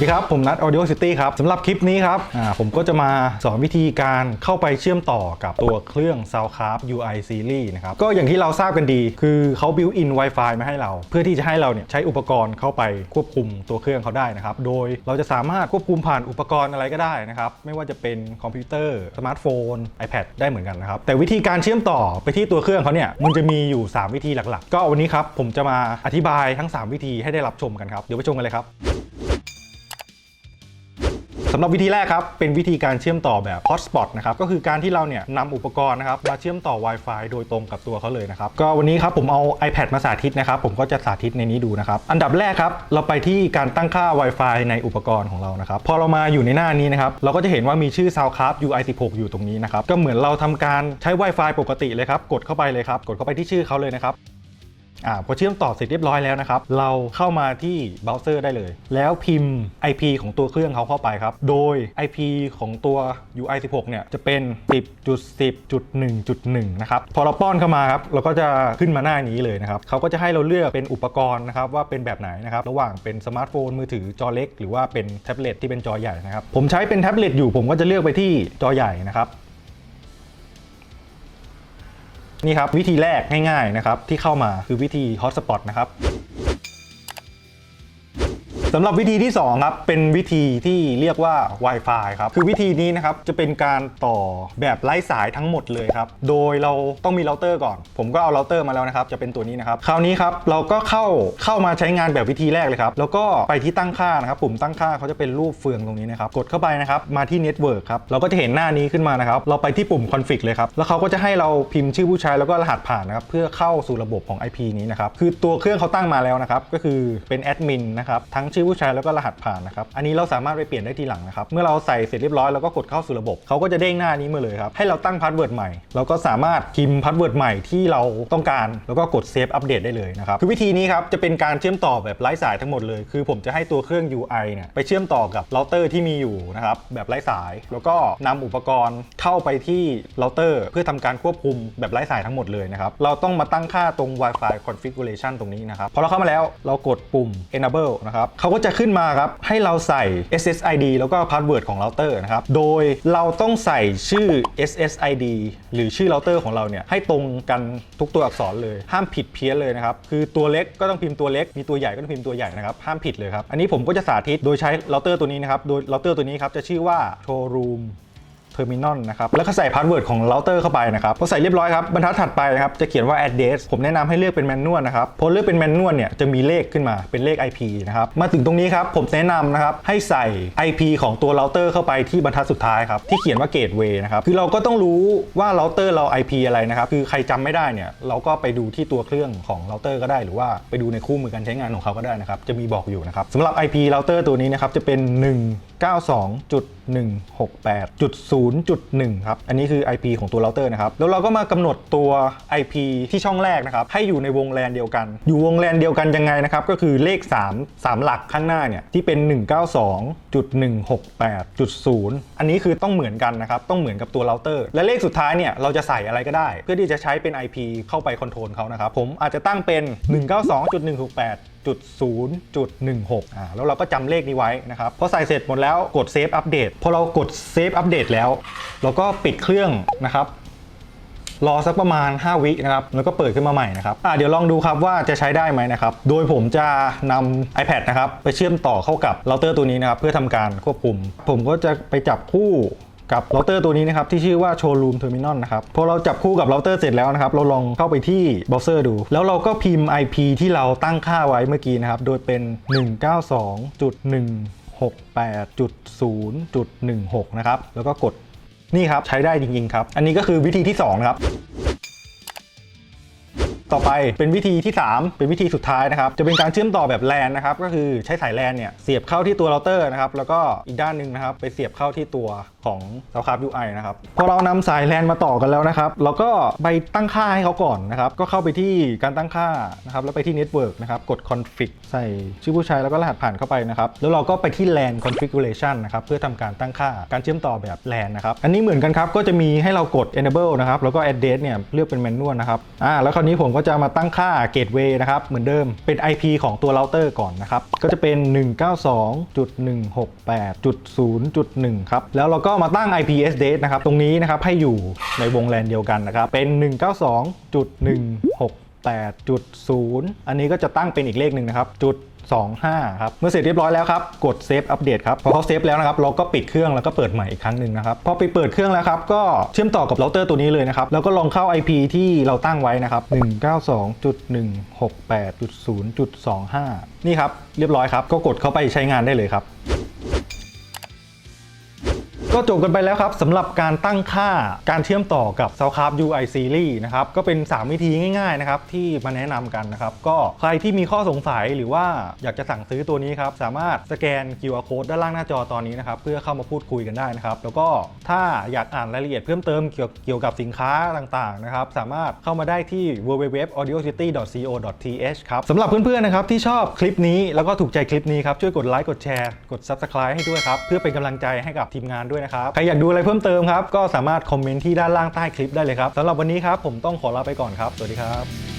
วัสดีครับ ผมนัท Audio City ครับสำหรับคลิปนี้ครับผมก็จะมาสอนวิธีการเข้าไปเชื่อมต่อกับตัวเครื่อง Soundcraft UI Series นะครับ ก็อย่างที่เราทราบกันดี คือเขา built in Wi-Fi มาให้เรา เพื่อที่จะให้เราเนี่ยใช้อุปกรณ์เข้าไปควบคุมตัวเครื่องเขาได้นะครับ โดยเราจะสามารถควบคุมผ่านอุปกรณ์อะไรก็ได้นะครับ ไม่ว่าจะเป็นคอมพิวเตอร์ สมาร์ทโฟน iPad ได้เหมือนกันนะครับ แต่วิธีการเชื่อมต่อไปที่ตัวเครื่องเขาเนี่ย มันจะมีอยู่ 3 วิธีหลักๆ ก็วันนี้ครับผมจะมาอธิบายทั้ง 3 วิธีให้ได้รับชมกันครับ เดี๋ยวไปชมกันเลยครับ สำหรับวิธีแรกครับ เป็นวิธีการเชื่อมต่อแบบ hotspot นะครับ ก็คือการที่เราเนี่ยนำอุปกรณ์นะครับมาเชื่อมต่อ Wi-Fi โดยตรงกับตัวเขาเลยนะครับ ก็วันนี้ครับผมเอา iPad มาสาธิตนะครับ ผมก็จะสาธิตในนี้ดูนะครับ อันดับแรกครับ เราไปที่การตั้งค่า Wi-Fi ในอุปกรณ์ของเรานะครับ พอเรามาอยู่ในหน้านี้นะครับ เราก็จะเห็นว่ามีชื่อ Soundcraft UI 16อยู่ตรงนี้นะครับ ก็เหมือนเราทำการใช้ Wi-Fi ปกติเลยครับ กดเข้าไปเลยครับ กดเข้าไปที่ชื่อเขาเลยนะครับ อ่าพอเชื่อมต่อเสร็จเรียบร้อยแล้วนะครับ เราเข้ามาที่เบราว์เซอร์ได้เลย แล้วพิมพ์ IP ของตัวเครื่องเขาเข้าไปครับ โดย IP ของตัว UI 16 เนี่ย จะเป็น 10.10.1.1 นะครับ พอเราป้อนเข้ามาครับ เราก็จะขึ้นมาหน้านี้เลยนะครับ เขาก็จะให้เราเลือกเป็นอุปกรณ์นะครับ ว่าเป็นแบบไหนนะครับ ระหว่างเป็นสมาร์ทโฟนมือถือจอเล็ก หรือว่าเป็นแท็บเล็ตที่เป็นจอใหญ่นะครับ ผมใช้เป็นแท็บเล็ตอยู่ ผมก็จะเลือกไปที่จอใหญ่นะครับ นี่ครับวิธีแรกง่ายๆนะครับที่เข้ามาคือวิธี Hotspot นะครับ สำหรับวิธีที่2ครับเป็นวิธีที่เรียกว่า Wi-Fi ครับคือวิธีนี้นะครับจะเป็นการต่อแบบไร้สายทั้งหมดเลยครับโดยเราต้องมีเราเตอร์ก่อน ผมก็เอาเราเตอร์มาแล้วนะครับจะเป็นตัวนี้นะครับคราวนี้ครับเราก็เข้าเข้ามาใช้งานแบบวิธีแรกเลยครับแล้วก็ไปที่ตั้งค่านะครับปุ่มตั้งค่าเขาจะเป็นรูปเฟืองตรงนี้นะครับกดเข้าไปนะครับมาที่ Network ครับเราก็จะเห็นหน้านี้ขึ้นมานะครับเราไปที่ปุ่ม Config เลยครับแล้วเขาก็จะให้เราพิมพ์ชื่อผู้ใช้แล้วก็รหัสผ่านนะครับเพื่อเข้าสู่ระบบของ IP นี้นะครับคือตัวเครื่องเขาตั้งมาแล้วนะครับก็คือเป็นแอดมินนะครับทั้งชือผู้ใช้แล้วก็รหัสผ่านนะครับ อันนี้เราสามารถไปเปลี่ยนได้ทีหลังนะครับ เมื่อเราใส่เสร็จเรียบร้อยแล้วก็กดเข้าสู่ระบบ เขาก็จะเด้งหน้านี้มาเลยครับ ให้เราตั้งพาสเวิร์ดใหม่ เราก็สามารถพิมพ์พาสเวิร์ดใหม่ที่เราต้องการ แล้วก็กดเซฟอัปเดตได้เลยนะครับ คือวิธีนี้ครับจะเป็นการเชื่อมต่อแบบไร้สายทั้งหมดเลย คือผมจะให้ตัวเครื่อง UI เนี่ยไปเชื่อมต่อกับเราเตอร์ที่มีอยู่นะครับแบบไร้สาย แล้วก็นำอุปกรณ์เข้าไปที่เราเตอร์ เพื่อทำการควบคุมแบบไร้สายทั้งหมดเลยนะครับ เราต้องมาตั้งค่าตรง Wi-Fi configuration ตรงนี้นะครับ พอเราเข้ามาแล้วเรากดปุ่ม enable นะครับเขาก็จะขึ้นมาครับ ให้เราใส่ SSID แล้วก็พาสเวิร์ดของเราเตอร์นะครับ โดยเราต้องใส่ชื่อ SSID หรือชื่อเราเตอร์ของเราเนี่ยให้ตรงกันทุกตัวอักษรเลย ห้ามผิดเพี้ยนเลยนะครับ คือตัวเล็กก็ต้องพิมพ์ตัวเล็ก มีตัวใหญ่ก็ต้องพิมพ์ตัวใหญ่นะครับ ห้ามผิดเลยครับ อันนี้ผมก็จะสาธิตโดยใช้เราเตอร์ตัวนี้นะครับ โดยเราเตอร์ตัวนี้ครับจะชื่อว่า showroom อร์มินอลนะครับแล้วก็ใส่พาสเวิร์ดของเราเตอร์เข้าไปนะครับพอใส่เรียบร้อยครับบรรทัดถัดไปนะครับจะเขียนว่า address ผมแนะนำให้เลือกเป็นแมนนวลนะครับพอเลือกเป็นแมนนวลเนี่ยจะมีเลขขึ้นมาเป็นเลข IP นะครับมาถึงตรงนี้ครับผมแนะนำนะครับให้ใส่ IP ของตัวเราเตอร์เข้าไปที่บรรทัดสุดท้ายครับที่เขียนว่า gateway นะครับคือเราก็ต้องรู้ว่าเราเตอร์เรา IP อะไรนะครับคือใครจำไม่ได้เนี่ยเราก็ไปดูที่ตัวเครื่องของเราเตอร์ก็ได้หรือว่าไปดูในคู่มือการใช้งานของเขาก็ได้นะครับจะมีบอกอยู่นะครับสำหรับ IP เราเตอร์ตัวนี้นะครับจะเป็น0.1 ครับ อันนี้คือ IP ของตัวเราเตอร์นะครับ แล้วเราก็มากำหนดตัว IP ที่ช่องแรกนะครับ ให้อยู่ในวงแลนเดียวกัน อยู่วงแลนเดียวกันยังไงนะครับ ก็คือเลข 3 3 หลักข้างหน้าเนี่ย ที่เป็น 192.168.0 อันนี้คือต้องเหมือนกันนะครับ ต้องเหมือนกับตัวเราเตอร์ และเลขสุดท้ายเนี่ย เราจะใส่อะไรก็ได้ เพื่อที่จะใช้เป็น IP เข้าไปคอนโทรลเขานะครับ ผมอาจจะตั้งเป็น 192.168จุด 0.16อ่าแล้วเราก็จำเลขนี้ไว้นะครับพอใส่เสร็จหมดแล้วกดเซฟอัปเดตพอเรากดเซฟอัปเดตแล้ว เราก็ปิดเครื่องนะครับรอสักประมาณ 5 วินะครับ แล้วก็เปิดขึ้นมาใหม่นะครับอ่าเดี๋ยวลองดูครับว่าจะใช้ได้ไหมนะครับ โดยผมจะนำ iPad นะครับ ไปเชื่อมต่อเข้ากับเราเตอร์ตัวนี้นะครับ เพื่อทำการควบคุม ผมก็จะไปจับคู่ กับเราเตอร์ตัวนี้นะครับที่ชื่อว่าโชว์รูมเทอร์มินอลนะครับพอเราจับคู่กับเราเตอร์เสร็จแล้วนะครับเราลองเข้าไปที่เบราว์เซอร์ดู แล้วเราก็พิมพ์ IP ที่เราตั้งค่าไว้เมื่อกี้นะครับโดยเป็น 192.168.0.16 นะครับแล้วก็กดนี่ครับใช้ได้จริงๆครับ อันนี้ก็คือวิธีที่2นะครับ ต่อไปเป็นวิธีที่ 3 เป็นวิธีสุดท้ายนะครับ จะเป็นการเชื่อมต่อแบบแลนนะครับ ก็คือใช้สายแลนเนี่ยเสียบเข้าที่ตัวเราเตอร์นะครับ แล้วก็อีกด้านหนึ่งนะครับ ไปเสียบเข้าที่ตัวของ s o u n d c r a f t UI นะครับ พอเรานำสายแลนมาต่อกันแล้วนะครับ เราก็ไปตั้งค่าให้เขาก่อนนะครับ ก็เข้าไปที่การตั้งค่านะครับ แล้วไปที่ Network นะครับ กด Config ใส่ชื่อผู้ใช้แล้วก็รหัสผ่านเข้าไปนะครับ แล้วเราก็ไปที่ LAN Configuration นะครับ เพื่อทำการตั้งค่าการเชื่อมต่อแบบ LAN นะครับ อันนี้เหมือนกันครับ ก็จะมีให้เรากด Enable นะครับ แล้วก็ Address เนี่ยเลือกเป็น Manual นะครับ อ่า แล้วคราวนี้ผมก็ก็จะมาตั้งค่าเกตเวย์นะครับ เหมือนเดิมเป็น IP ของตัวเราเตอร์ก่อนนะครับ ก็จะเป็น 192.168.0.1 ครับ แล้วเราก็มาตั้ง IP address นะครับ ตรงนี้นะครับให้อยู่ในวงแลนเดียวกันนะครับ เป็น 192.168 8.0 อันนี้ก็จะตั้งเป็นอีกเลขหนึ่งนะครับจุด25ครับเมื่อเสร็จเรียบร้อยแล้วครับ กดเซฟอัปเดตครับ พอเขาเซฟแล้วนะครับ เราก็ปิดเครื่องแล้วก็เปิดใหม่อีกครั้งหนึ่งนะครับ พอไปเปิดเครื่องแล้วครับ ก็เชื่อมต่อกับเราเตอร์ตัวนี้เลยนะครับ แล้วก็ลองเข้า IP ที่เราตั้งไว้นะครับ 192.168.0.25 นี่ครับ เรียบร้อยครับ ก็กดเข้าไปใช้งานได้เลยครับ ก็จบกันไปแล้วครับสำหรับการตั้งค่าการเชื่อมต่อกับ s o u c r a f t UI Series นะครับก็เป็น 3 วิธีง่ายๆนะครับที่มาแนะนำกันนะครับ ก็ใครที่มีข้อสงสัยหรือว่าอยากจะสั่งซื้อตัวนี้ครับ สามารถสแกน QR Code ด้านล่างหน้าจอตอนนี้นะครับ เพื่อเข้ามาพูดคุยกันได้นะครับ แล้วก็ถ้าอยากอ่านรายละเอียดเพิ่มเติมเกี่ยวกับสินค้าต่างๆนะครับสามารถเข้ามาได้ที่ www.audiocity.co.th ครับสำหรับเพื่อนๆนะครับที่ชอบคลิปนี้แล้วก็ถูกใจคลิปนี้ครับช่วยกดไลค์กดแชร์กด Subscribe ให้ด้วยครับเพื่อเป็นกำลังใจให้กับทีมงานด้วยนะครับ ใครอยากดูอะไรเพิ่มเติมครับ ก็สามารถคอมเมนต์ที่ด้านล่างใต้คลิปได้เลยครับสำหรับวันนี้ครับผมต้องขอลาไปก่อนครับ สวัสดีครับ